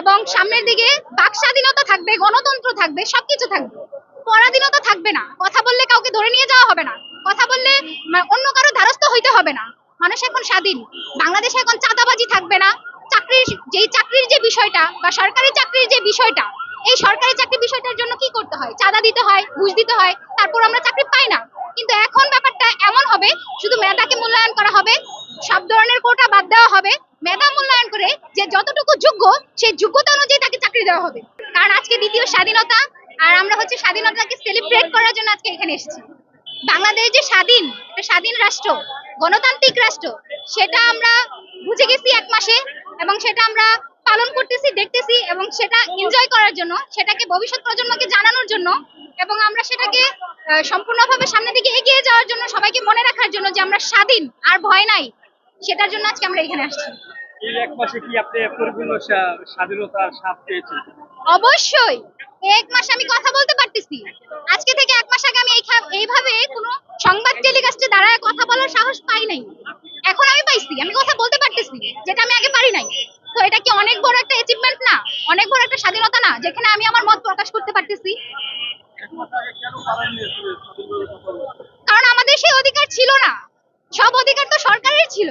এবং সামনের দিকে বাক স্বাধীনতা থাকবে, গণতন্ত্র থাকবে, সবকিছু থাকবে। পরাধীনতা থাকবে না। কথা বললে কাউকে ধরে নিয়ে যাওয়া হবে না। কথা বললে অন্য কারও দ্বারস্থ হইতে হবে না। মানুষ এখন স্বাধীন। বাংলাদেশে এখন চাঁদাবাজি থাকবে না। চাকরির যেই চাকরির যে বিষয়টা বা সরকারি চাকরির যে বিষয়টা, এই সরকারি চাকরি বিষয়টার জন্য কি করতে হয়? চাঁদা দিতে হয়, ঘুষ দিতে হয়, তারপর আমরা চাকরি পাই না। কিন্তু এখন ব্যাপারটা এমন হবে, শুধু মেধাকে মূল্যায়ন করা হবে, সব ধরনের কোটা বাদ দেওয়া হবে মেধা মূল্যায়ন করে যে যতটুকু যোগ্য, সেই যোগ্যতা অনুযায়ী তাকে চাকরি দেওয়া হবে। কারণ আজকে দ্বিতীয় স্বাধীনতা, আর আমরা হচ্ছে স্বাধীনতাকে সেলিব্রেট করার জন্য আজকে এখানে এসেছি। বাংলাদেশ যে স্বাধীন স্বাধীন রাষ্ট্র, গণতান্ত্রিক রাষ্ট্র, সেটা আমরা বুঝে গেছি এক মাসে, এবং সেটা আমরা পালন করতেছি, দেখতেছি, এবং সেটা এনজয় করার জন্য, সেটাকে ভবিষ্যৎ প্রজন্মকে জানানোর জন্য, এবং আমরা সেটাকে সম্পূর্ণভাবে সামনের দিকে এগিয়ে যাওয়ার জন্য সবাইকে মনে রাখার জন্য যে আমরা স্বাধীন, আর ভয় নাই, সেটার জন্য আজকে আমরা এখানে আসছি। এই এক মাসে কি আপনি পরিপূর্ণ স্বাধীনতার স্বাদ পেয়েছেন? অবশ্যই। এক মাস আমি কথা বলতে পারতেছি। আজকে থেকে এক মাস আগে আমি এইভাবে কোনো সংবাদ টেলিকাস্টে দাঁড়ায় কথা বলার সাহস পাই নাই। এখন আমি পাইছি, আমি কথা বলতে পারতেছি, যেটা আমি আগে পারি নাই। তো এটা কি অনেক বড় একটা অ্যাচিভমেন্ট না? অনেক বড় একটা স্বাধীনতা না, যেখানে আমি আমার মত প্রকাশ করতে পারতেছি? কারণ আমাদের সেই অধিকার ছিল না। সব অধিকার তো সরকারের ছিল।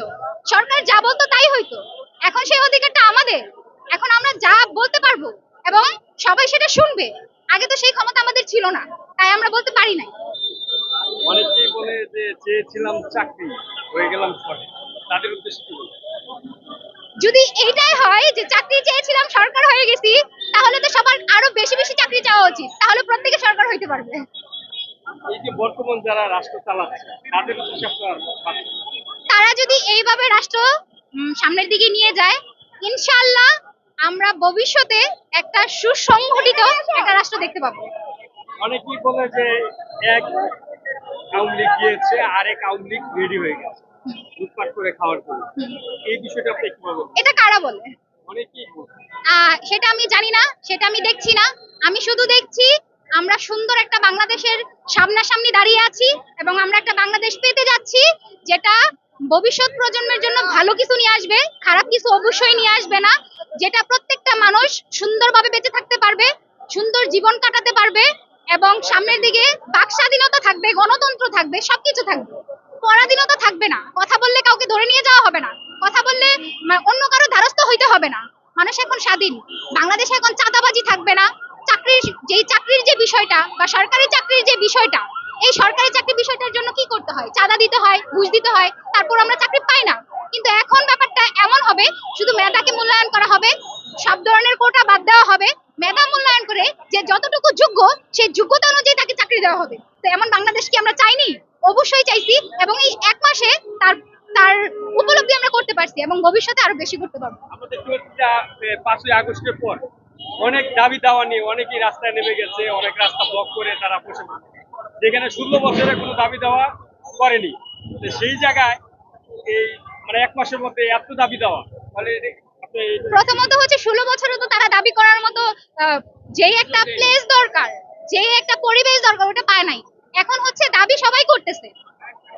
সরকার যা বলতো তাই হইতো। এখন সেই অধিকারটা আমাদের। এখন আমরা যা বলতে পারব এবং সবাই সেটা শুনবে। আগে তো সেই ক্ষমতা আমাদের ছিল না। তাই আমরা বলতে পারি নাই। অনেকেই বলে যে চেয়েছিলাম চাকরি হয়ে গেলাম তাদের উদ্দেশ্যে কি যদি এইটাই হয় যে চাকরি চেয়েছিলাম সরকার হয়ে গেছি তাহলে তো সবার আরও বেশি বেশি চাকরি চাওয়া উচিত। তাহলে প্রত্যেকে সরকার হইতে পারবে। এই যে বর্তমান যারা রাষ্ট্র চালাচ্ছে তাদের। তারা যদি এইভাবে রাষ্ট্র সামনের দিকে নিয়ে যায় ইনশাআল্লাহ আমরা ভবিষ্যতে একটা সুসংগঠিত একটা রাষ্ট্র দেখতে পাবো। অনেকেই বলে যে এক আওয়ামী লীগ গিয়েছে আর এক আওয়ামী লীগ রেডি হয়ে গেছে লুটপাট করে খাওয়ার জন্য। এই বিষয়টা আপনি এটা কারা বলে? অনেকেই সেটা আমি জানি না সেটা আমি দেখছি না। আমি শুধু দেখছি আমরা সুন্দর একটা বাংলাদেশের সামনাসামনি দাঁড়িয়ে আছি এবং আমরা একটা বাংলাদেশ পেতে যাচ্ছি, যেটা ভবিষ্যৎ প্রজন্মের জন্য ভালো কিছু নিয়ে আসবে, খারাপ কিছু অবশ্যই নিয়ে আসবে না, যেটা প্রত্যেকটা মানুষ সুন্দরভাবে বেঁচে থাকতে পারবে, সুন্দর জীবন কাটাতে পারবে এবং সামনের দিকে বাক স্বাধীনতা থাকবে, গণতন্ত্র থাকবে, সবকিছু থাকবে। পরাধীনতা থাকবে না, কথা বললে কাউকে ধরে নিয়ে যাওয়া হবে না, কথা বললে অন্য কারও দ্বারস্থ হইতে হবে না। মানুষ এখন স্বাধীন, বাংলাদেশে এখন চাঁদাবাজি থাকবে না চাকরির যেই চাকরির যে বিষয়টা বা সরকারি চাকরির যে বিষয়টা, এই সরকারি চাকরি বিষয়টার জন্য কি করতে হয়? চাঁদা দিতে হয়, ঘুষ দিতে হয়, তারপর আমরা চাকরি পাই না। কিন্তু এখন ব্যাপারটা এমন হবে, শুধু মেধাকে মূল্যায়ন করা হবে, সব ধরনের কোটা বাদ দেওয়া হবে, মেধা মূল্যায়ন করে যে যতটুকু যোগ্য, সেই যোগ্যতা অনুযায়ী তাকে চাকরি দেওয়া হবে। তো এমন বাংলাদেশ কি আমরা চাইনি? অবশ্যই চাইছি এবং এই এক মাসে তার তার উপলব্ধি আমরা করতে পারছি এবং ভবিষ্যতে আরও বেশি করতে পারব। আমরা পাঁচই আগস্টের পর অনেক দাবি দাওয়া নিয়ে অনেকেই রাস্তায় নেমে গেছে অনেক রাস্তা ব্লক করে তারা বসে যেখানে ষোলো বছরে কোনো দাবি দেওয়া করেনি। সেই জায়গায় এই মানে এক মাসের মধ্যে এত দাবি দেওয়া তাহলে এই- প্রথমত হচ্ছে ষোলো বছরে তো তারা দাবি করার মতো যেই একটা প্লেস দরকার যেই একটা পরিবেশ দরকার ওটা পায় নাই। এখন হচ্ছে দাবি সবাই করতেছে।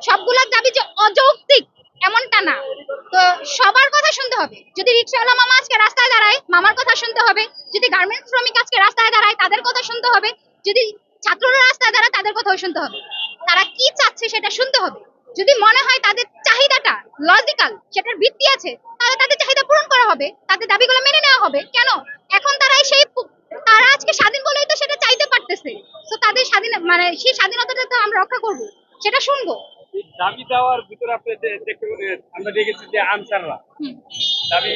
সবগুলোর দাবি যে অযৌক্তিক এমনটা না। তো শুনতে হবে। যদি রিক্সাওয়ালা মামা আজকে রাস্তায় দাঁড়ায় মামার কথা শুনতে হবে। যদি গার্মেন্টস শ্রমিক আজকে রাস্তায় দাঁড়ায় তাদের কথা শুনতে হবে। যদি ছাত্ররা রাস্তায় দাঁড়ায় তাদের কথাও শুনতে হবে। তারা কি চাচ্ছে সেটা শুনতে হবে। যদি মনে হয় তাদের চাহিদাটা লজিক্যাল সেটার ভিত্তি আছে তাহলে তাদের চাহিদা পূরণ করা হবে। তাদের দাবিগুলো মেনে নেওয়া হবে। কেন? এখন তারাই সেই তারা আজকে স্বাধীন বলেই তো সেটা চাইতে পারতেছে। তো তাদের স্বাধীন মানে সেই স্বাধীনতাটা তো আমরা রক্ষা করব। সেটা শুনব। দাবি দেওয়ার ভিতরে আপনি দেখতে আমরা দেখেছি যে আনসাররা। দাবি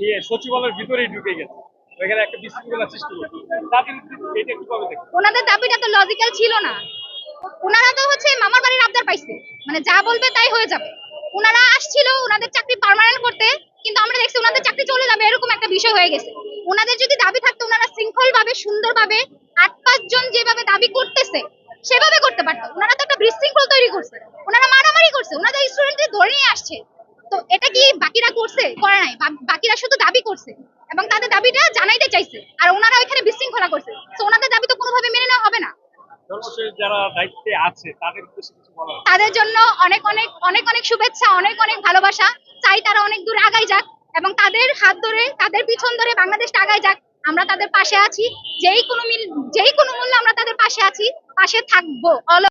নিয়ে সচিবালয়ের ভিতরেই ঢুকে গেছে। ওইখানে একটা বিশৃঙ্খলা সৃষ্টি করছে তাদের এটা ওনাদের দাবিটা তো লজিক্যাল ছিল না। ওনারা তো হচ্ছে মামার বাড়ির আবদার পাইছে। মানে যা বলবে তাই হয়ে যাবে। ওনারা আসছিল ওনাদের চাকরি করতে, কিন্তু আমরা দেখছি ওনাদের চাকরি চলে যাবে এরকম একটা বিষয় হয়ে গেছে। ওনাদের যদি দাবি থাকতো, ওনারা শৃঙ্খল ভাবে সুন্দর ভাবে আট, পাঁচ জন যেভাবে দাবি করতেছে, সেভাবে করতে পারতো। ওনারা তো একটা বিশৃঙ্খল তৈরি করছে। ওনারা মারামারি করছে। ওনাদের স্টুডেন্টদের ধরে নিয়ে আসছে। তো এটা কি বাকিরা করছে? করে নাই। বাকিরা শুধু দাবি করছে। এবং তাদের দাবিটা জানাইতে চাইছে। আর ওনারা ওইখানে বিশৃঙ্খলা করছে। তো ওনাদের দাবি তো কোনোভাবে মেনে নেওয়া হবে না। যারা দায়িত্বে আছে তাদের জন্য অনেক অনেক অনেক অনেক শুভেচ্ছা অনেক অনেক ভালোবাসা। চাই তারা অনেক দূর আগাই যাক এবং তাদের হাত ধরে তাদের পিছন ধরে বাংলাদেশ আগায় যাক। আমরা তাদের পাশে আছি। যেই কোনো মিল যেই কোনো মূল্যে আমরা তাদের পাশে আছি পাশে থাকব।